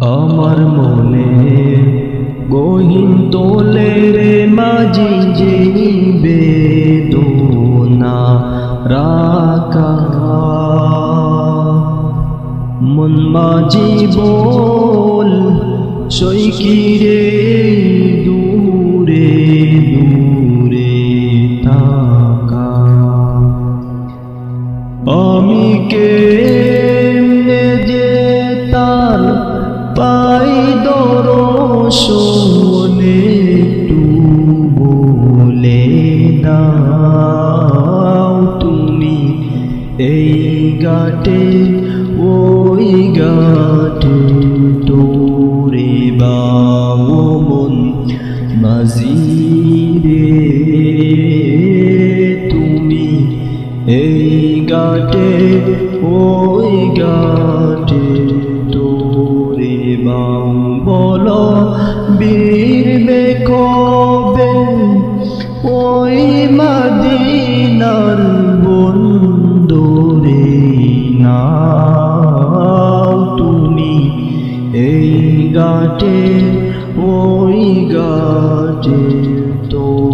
আমার মনে গহিন তোলে রে মাঝি যে বেদনা রাকা মন মাঝি বল সইকি রে দূরে দূরে থাকা? আমি কে দরশনে একটু বলে দাও তুমি এই গাটে, ওই গাটে তোরে বাবু মাঝিরে। তুমি এই গাটে, ওই গাটে বলো বীরবে কবে ওই মদিনার বন্ধুরে না তুমি এই গাটে ওই গাটে তো